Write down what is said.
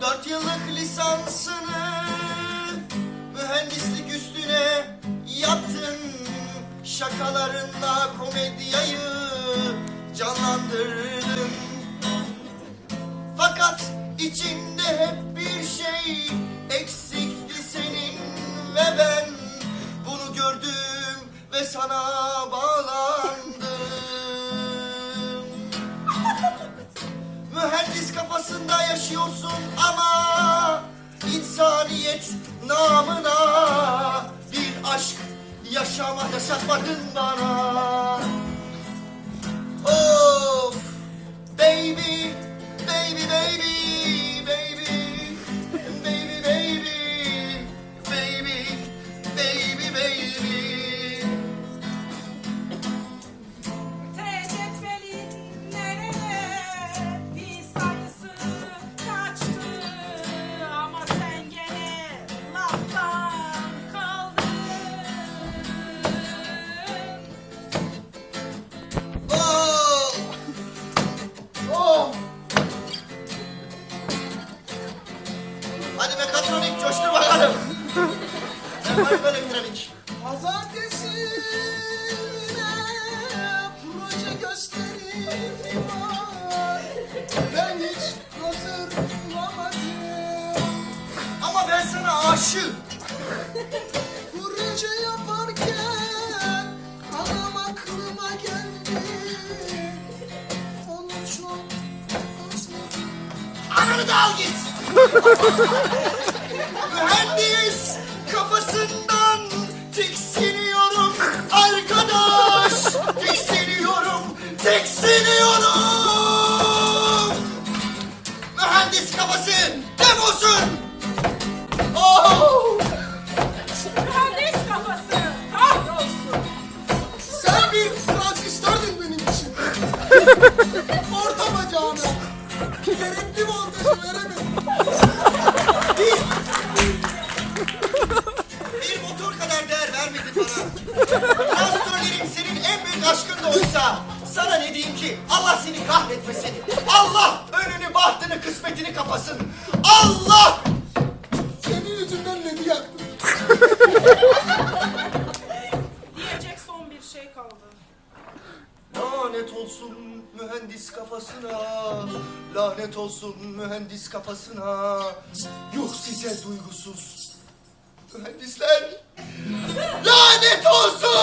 Dört yıllık lisansını mühendislik üstüne yaptın. Şakalarınla komedyayı canlandırdın. İçinde hep bir şey eksikti senin ve ben bunu gördüm ve sana bağlandım. Mühendis kafasında yaşıyorsun ama insaniyet namına bir aşk yaşama yaşatmadın bana. Bakalım. Ne var böyle? Pazartesi proje gösterimi var. Ben hiç hazırlamadım. Ama ben sana aşığım. Proje yaparken adam aklıma geldi. Onu çok özledim. Ananı da. Mühendis kafasından tiksiniyorum arkadaş. Tiksiniyorum, tiksiniyorum. Mühendis kafası demosun. Oh! Mühendis kafası kahrolsun. Sen bir transistördün benim için. Orta bacağına. Gerekli voltajı veremedim. Oysa sana ne diyeyim ki Allah seni kahretmesin. Allah önünü, bahtını, kısmetini kapasın. Allah! Senin yüzünden ledi yaktım. Diyecek son bir şey kaldı. Lanet olsun mühendis kafasına. Lanet olsun mühendis kafasına. Yuh size duygusuz mühendisler. Lanet olsun!